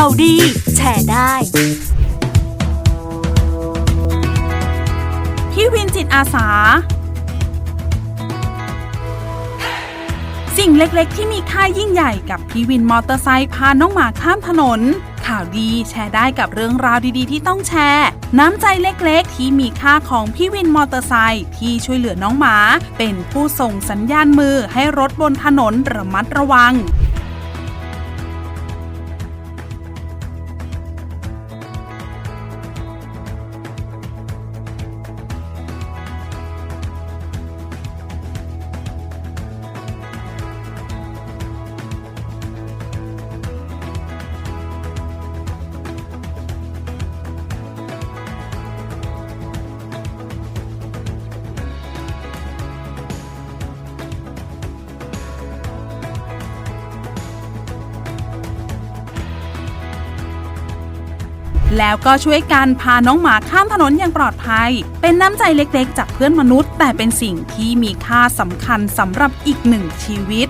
ข่าวดี แชร์ได้ พี่วินจิตอาสา สิ่งเล็กๆ ที่มีค่ายิ่งใหญ่กับพี่วินมอเตอร์ไซค์พาน้องหมาข้ามถนน ข่าวดีแชร์ได้กับเรื่องราวดีๆ ที่ต้องแชร์ น้ำใจเล็กๆ ที่มีค่าของพี่วินมอเตอร์ไซค์ที่ช่วยเหลือน้องหมา เป็นผู้ส่งสัญญาณมือให้รถบนถนนระมัดระวัง แล้วก็ช่วยกันพาน้องหมาข้ามถนนอย่างปลอดภัย เป็นน้ำใจเล็กๆ จากเพื่อนมนุษย์ แต่เป็นสิ่งที่มีค่าสำคัญสำหรับอีกหนึ่งชีวิต